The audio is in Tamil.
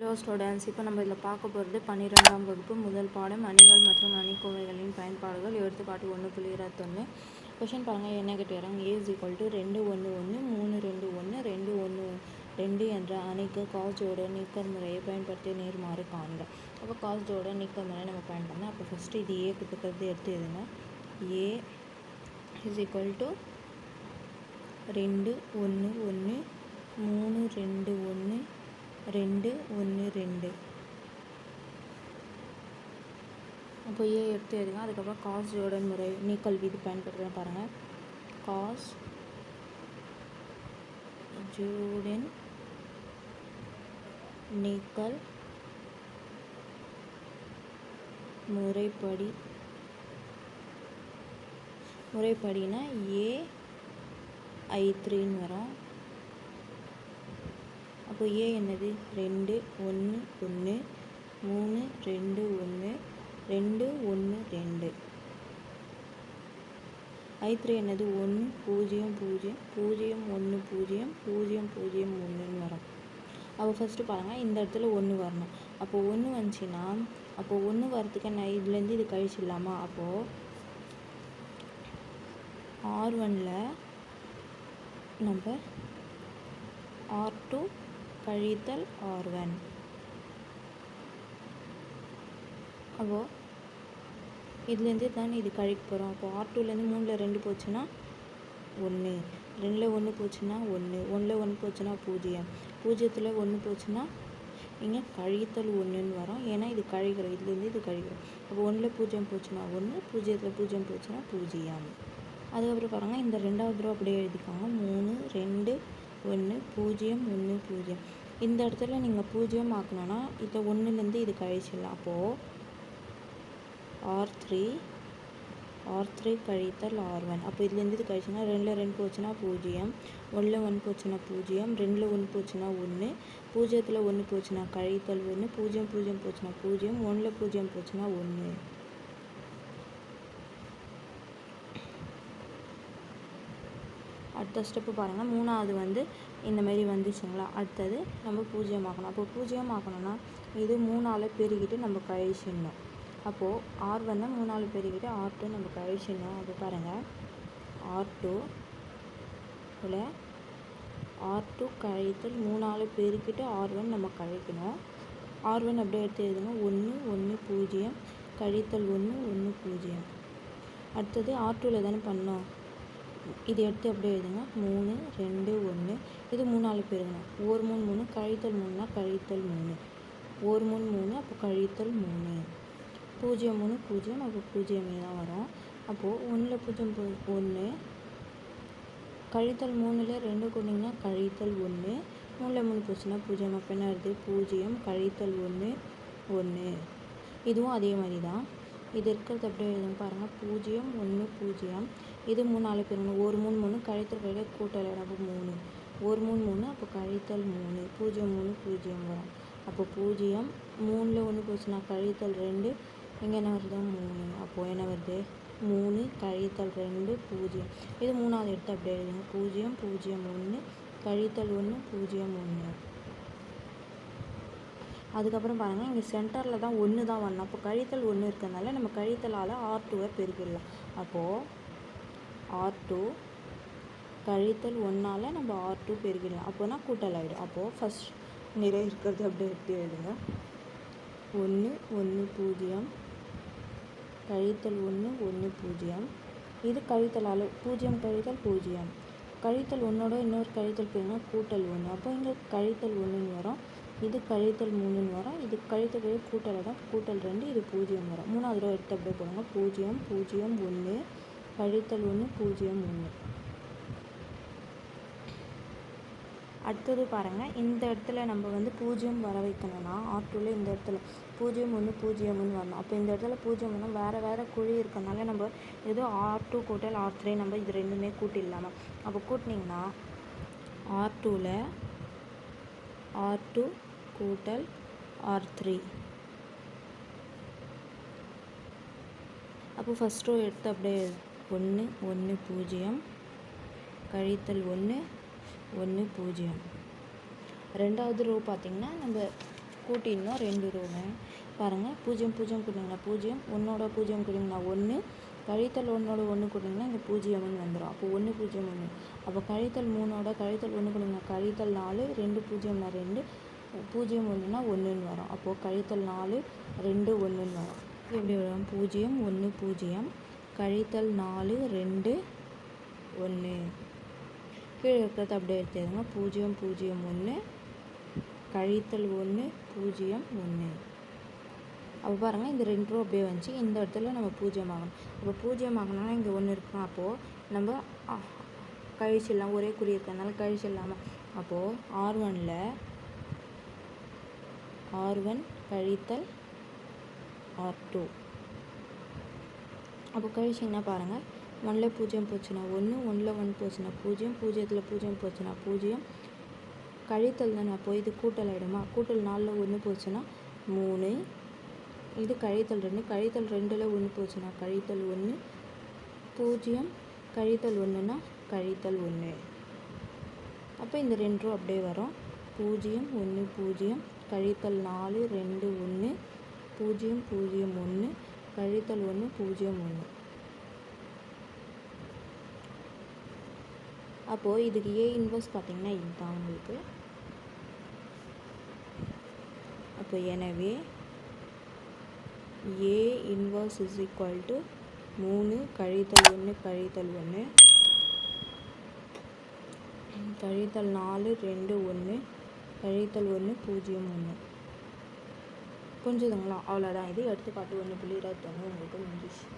ஹலோ ஸ்டூடெண்ட்ஸ் இப்போ நம்ம இதில் பார்க்க போகிறது பன்னிரெண்டாம் வகுப்பு முதல் பாடம் அணிகள் மற்றும் அணிக்கோவைகளின் பயன்பாடுகள். எடுத்துக்காட்டு ஒன்று புள்ளி இருபத்தொன்று கொஷின் பாருங்கள் என்ன கேட்டுக்கிறாங்க ஏ இஸ் ஈக்குவல் டு ரெண்டு ஒன்று ஒன்று மூணு ரெண்டு ஒன்று ரெண்டு ஒன்று ரெண்டு என்ற அணிக்கு காஸ்டோட நீக்கர் முறையை பயன்படுத்தி நேர்மாறு காண்க. அப்போ காஸ்டோட நீக்கர் முறை நம்ம பயன்படுத்தணும். அப்போ ஃபஸ்ட்டு இது ஏ கொடுத்துக்கிறது எடுத்து எதுனா ஏ இஸ் ஈக்குவல் டு ரெண்டு ஒன்று ஒன்று மூணு ரெண்டு ஒன்று ரெண்டு ஒன்று ரெண்டு. அப்போ ஏ எடுத்து எழுதுங்க அதுக்கப்புறம் காஸ் ஜோடன் முறை நீக்கல் விதி பயன்படுத்துகிறேன் பாருங்கள் காஸ் ஜூடன் நீக்கல் முறைப்படி. முறைப்படினா ஏ ஐ த்ரீன்னு வரும். அப்போ ஏ என்னது? ரெண்டு ஒன்று ஒன்று மூணு ரெண்டு ஒன்று ரெண்டு ஒன்று ரெண்டு. ஐ என்னது? ஒன்று பூஜ்ஜியம் பூஜ்ஜியம் பூஜ்ஜியம் ஒன்று பூஜ்ஜியம் பூஜ்ஜியம் பூஜ்ஜியம் ஒன்றுன்னு வரும். அப்போ ஃபஸ்ட்டு பாருங்கள் இந்த இடத்துல ஒன்று வரணும். அப்போ ஒன்று வந்துச்சுன்னா அப்போ ஒன்று வரதுக்கு நான் இதுலேருந்து இது கழிச்சிடலாமா? அப்போது ஆர் ஒனில் நம்ம ஆர் டூ கழித்தல் ஆர் ஒன் அப்போது இதுலேருந்து தான் இது கழிக்க போகிறோம். அப்போ ஆர் டூலேருந்து மூணில் ரெண்டு போச்சுன்னா ஒன்று. ரெண்டில் ஒன்று போச்சுன்னா ஒன்று. ஒன்றில் ஒன்று போச்சுன்னா பூஜ்ஜியம். பூஜ்ஜியத்தில் ஒன்று போச்சுன்னா இங்கே கழித்தல் ஒன்றுன்னு வரும். ஏன்னா இது கழிக்கிறோம். இதுலேருந்து இது கழிக்கிறோம். அப்போ ஒன்றில் பூஜ்ஜியம் போச்சுன்னா ஒன்று. பூஜ்ஜியத்தில் பூஜ்ஜியம் போச்சுன்னா பூஜ்ஜியம். அதுக்கப்புறம் பாருங்கள் இந்த ரெண்டாவது ரூபா அப்படியே எழுதிக்கோங்க. மூணு ரெண்டு ஒன்று பூஜ்ஜியம் ஒன்று பூஜ்ஜியம். இந்த இடத்துல நீங்கள் பூஜ்ஜியம் ஆக்கணும்னா இதை ஒன்றுலேருந்து இது கழிச்சிடலாம் அப்போது ஆர் த்ரீ ஆர் த்ரீ கழித்தல் ஆர் ஒன் அப்போ இதுலேருந்து இது கழிச்சுன்னா ரெண்டில் ரெண்டு போச்சுன்னா பூஜ்ஜியம் ஒன்றில் ஒன்று போச்சுன்னா பூஜ்ஜியம் ரெண்டில் ஒன்று போச்சுன்னா ஒன்று பூஜ்ஜியத்தில் ஒன்று போச்சுன்னா கழித்தல் ஒன்று பூஜ்ஜியம் பூஜ்ஜியம் போச்சுன்னா பூஜ்ஜியம் ஒன்றில் பூஜ்ஜியம் போச்சுன்னா ஒன்று. அடுத்த ஸ்டெப்பு பாருங்கள் மூணாவது வந்து இந்த மாதிரி வந்துச்சுங்களா? அடுத்தது நம்ம பூஜ்ஜியம் ஆக்கணும் அப்போ பூஜ்ஜியம் ஆக்கணும்னா இது மூணால் பெருகிட்டு நம்ம கழிச்சிடணும். அப்போது ஆர் ஒன்னை மூணால் பெருகிட்டு ஆர் டூ நம்ம கழிச்சிடணும். அப்போ பாருங்கள் ஆர் டூ இல்லை ஆர் டூ கழித்தல் மூணால் பெருக்கிட்டு ஆர் ஒன் நம்ம கழிக்கணும். ஆர் ஒன் அப்படியே எடுத்து எழுதுங்க. ஒன்று ஒன்று பூஜ்ஜியம் கழித்தல் ஒன்று ஒன்று பூஜ்ஜியம். அடுத்தது ஆர் டூவில் தானே பண்ணோம் இது எடுத்து அப்படியே எழுதுங்க? மூணு ரெண்டு ஒன்று. இது மூணால் பெருகணும் ஒரு மூணு மூணு. கழித்தல் மூணுனா கழித்தல் மூணு. ஒரு மூணு மூணு. அப்போ கழித்தல் மூணு. பூஜ்ஜியம் மூணு பூஜ்ஜியம். அப்போ பூஜ்ஜியமே தான் வரும். அப்போது ஒன்றில் பூஜ்ஜியம் ஒன்று கழித்தல் மூணில் ரெண்டு கொண்டிங்கன்னா கழித்தல் ஒன்று மூணில் மூணு போச்சுன்னா பூஜ்ஜியம். அப்போ என்ன வருது? பூஜ்ஜியம். கழித்தல் ஒன்று ஒன்று இதுவும் அதே மாதிரி தான். இது இருக்கிறது அப்படியே எழுதுன்னு பாருங்கள் பூஜ்ஜியம் ஒன்று பூஜ்ஜியம். இது மூணு நாலு ஒரு மூணு மூணு. கழித்தல் கழிக்க கூட்டல் அப்போ மூணு. ஒரு மூணு மூணு. அப்போ கழித்தல் மூணு. பூஜ்ஜியம் மூணு பூஜ்ஜியம் வரும். அப்போ பூஜ்ஜியம் மூணில் ஒன்று போச்சுன்னா கழித்தல் ரெண்டு. இங்கே என்ன வருது? மூணு. அப்போது என்ன வருது? மூணு கழித்தல் ரெண்டு பூஜ்ஜியம். இது மூணாவது எடுத்து அப்படியே எழுதுங்க. பூஜ்ஜியம் பூஜ்ஜியம் ஒன்று கழித்தல் ஒன்று பூஜ்ஜியம் ஒன்று அதுக்கப்புறம் பாருங்கள் இங்கே சென்டரில் தான் ஒன்று தான் வரணும். அப்போ கழித்தல் ஒன்று இருக்கிறதுனால நம்ம கழித்தலால் ஆர் டூவை பெருக்கிடலாம். அப்போது ஆர் டூ கழித்தல் ஒன்றால் நம்ம ஆர் டூ பெருக்கிடலாம் அப்போனா கூட்டல் ஆகிடும் அப்போது ஃபஸ்ட் நிறை இருக்கிறது அப்படியே எப்படி எழுதுங்க? ஒன்று ஒன்று பூஜ்ஜியம். கழித்தல் ஒன்று ஒன்று பூஜ்ஜியம். இது கழித்தலால் பூஜ்ஜியம் கழித்தல் பூஜ்ஜியம். கழித்தல் ஒன்றோட இன்னொரு கழித்தல் பெருங்க கூட்டல் ஒன்று அப்போ இங்கே கழித்தல் ஒன்றுன்னு வரும். இது கழித்தல் மூணுன்னு வரும். இது கழித்தல் கழிவு கூட்டலை தான் கூட்டல் ரெண்டு இது பூஜ்ஜியம் வரும். மூணாவது ரூபா எடுத்து அப்படியே போடுங்க. பூஜ்ஜியம் பூஜ்ஜியம் ஒன்று கழித்தல் ஒன்று பூஜ்ஜியம் ஒன்று. அடுத்தது பாருங்கள் இந்த இடத்துல நம்ம வந்து பூஜ்ஜியம் வர வைக்கணும்னா ஆட்டோவில் இந்த இடத்துல பூஜ்ஜியம் ஒன்று பூஜ்ஜியம் ஒன்று வரணும். அப்போ இந்த இடத்துல பூஜ்ஜியம் ஒன்று வேறு வேறு குழி இருக்கனால நம்ம ஏதோ ஆர் டூ கூட்டல் ஆர் த்ரீ நம்ம இது ரெண்டுமே கூட்டிடலாமா? அப்போ கூட்டினீங்கன்னா ஆர் டூவில் ஆர் டூ கூட்டல் ஆர் த்ரீ அப்போ ஃபஸ்ட் ரோ எடுத்து அப்படியே ஒன்று ஒன்று பூஜ்ஜியம். கழித்தல் ஒன்று ஒன்று பூஜ்ஜியம். ரெண்டாவது ரோ பார்த்திங்கன்னா நம்ம கூட்டினோம் ரெண்டு ரோவை பாருங்கள் பூஜ்ஜியம் பூஜ்ஜியம் கொடுங்கன்னா பூஜ்ஜியம் ஒன்றோட பூஜ்ஜியம் கொடுங்கன்னா ஒன்று கழித்தல் ஒன்றோட ஒன்று கொடுங்கன்னா இங்கே பூஜ்ஜியம்னு வந்துடும் அப்போ ஒன்று பூஜ்ஜியம் ஒன்று அப்போ கழித்தல் மூணோட கழித்தல் ஒன்று கொடுங்கன்னா கழித்தல் நாலு ரெண்டு பூஜ்ஜியம்னா ரெண்டு பூஜ்ஜியம் ஒன்றுனா ஒன்றுன்னு வரும். அப்போது கழித்தல் நாலு ரெண்டு ஒன்றுன்னு வரும். எப்படி வரும்? பூஜ்ஜியம் ஒன்று பூஜ்ஜியம். கழித்தல் நாலு ரெண்டு ஒன்று. கீழே இருக்கிறத அப்படியே எடுத்துடுங்க பூஜ்ஜியம் பூஜ்ஜியம் ஒன்று. கழித்தல் ஒன்று பூஜ்ஜியம் ஒன்று. அப்போ பாருங்கள் இந்த ரெண்டு ரூபா அப்படியே வந்துச்சு. இந்த இடத்துல நம்ம பூஜ்ஜியம் ஆகணும் இப்போ பூஜ்ஜியம் ஆகணும்னா இங்கே ஒன்று இருக்கணும் அப்போது நம்ம கழிச்சிடலாம். ஒரே குறி இருக்கிறதுனால கழிச்சிடலாமா? அப்போது ஆர் ஒனில் ஆர் ஒன் கழித்தல் ஆர் டூ அப்போ கழிச்சிங்கன்னா பாருங்கள் ஒன்றில் பூஜ்ஜியம் போச்சுன்னா ஒன்று ஒன்றில் ஒன் போச்சுன்னா பூஜ்ஜியம் பூஜ்ஜியத்தில் பூஜ்ஜியம் போச்சுன்னா பூஜ்ஜியம் கழித்தல் தானே அப்போ இது கூட்டல் ஆகிடுமா கூட்டல் நாலில் ஒன்று போச்சுன்னா மூணு. இது கழித்தல் ரெண்டு கழித்தல் ரெண்டில் ஒன்று போச்சுன்னா கழித்தல் ஒன்று பூஜ்ஜியம் கழித்தல் ஒன்றுனா கழித்தல் ஒன்று அப்போ இந்த ரெண்டு ரூபா அப்படியே வரும். பூஜ்ஜியம் ஒன்று பூஜ்ஜியம் கழித்தல் நாலு ரெண்டு ஒன்று பூஜ்ஜியம் பூஜ்ஜியம் ஒன்று கழித்தல் ஒன்று பூஜ்ஜியம் ஒன்று. அப்போது இதுக்கு ஏ இன்வெர்ஸ் பார்த்தீங்கன்னா இதுதான் உங்களுக்கு. அப்போ எனவே A inverse is equal to மூணு கழித்தல் ஒன்று கழித்தல் ஒன்று. கழித்தல் நாலு ரெண்டு ஒன்று. கழித்தல் ஒன்று பூஜ்ஜியம் ஒன்று. புரிஞ்சுதுங்களா? அவ்வளோதான் இது எடுத்துக்காட்டு ஒன்று புள்ளி இருபத்தொன்று உங்களுக்கு முடிஞ்சிச்சு.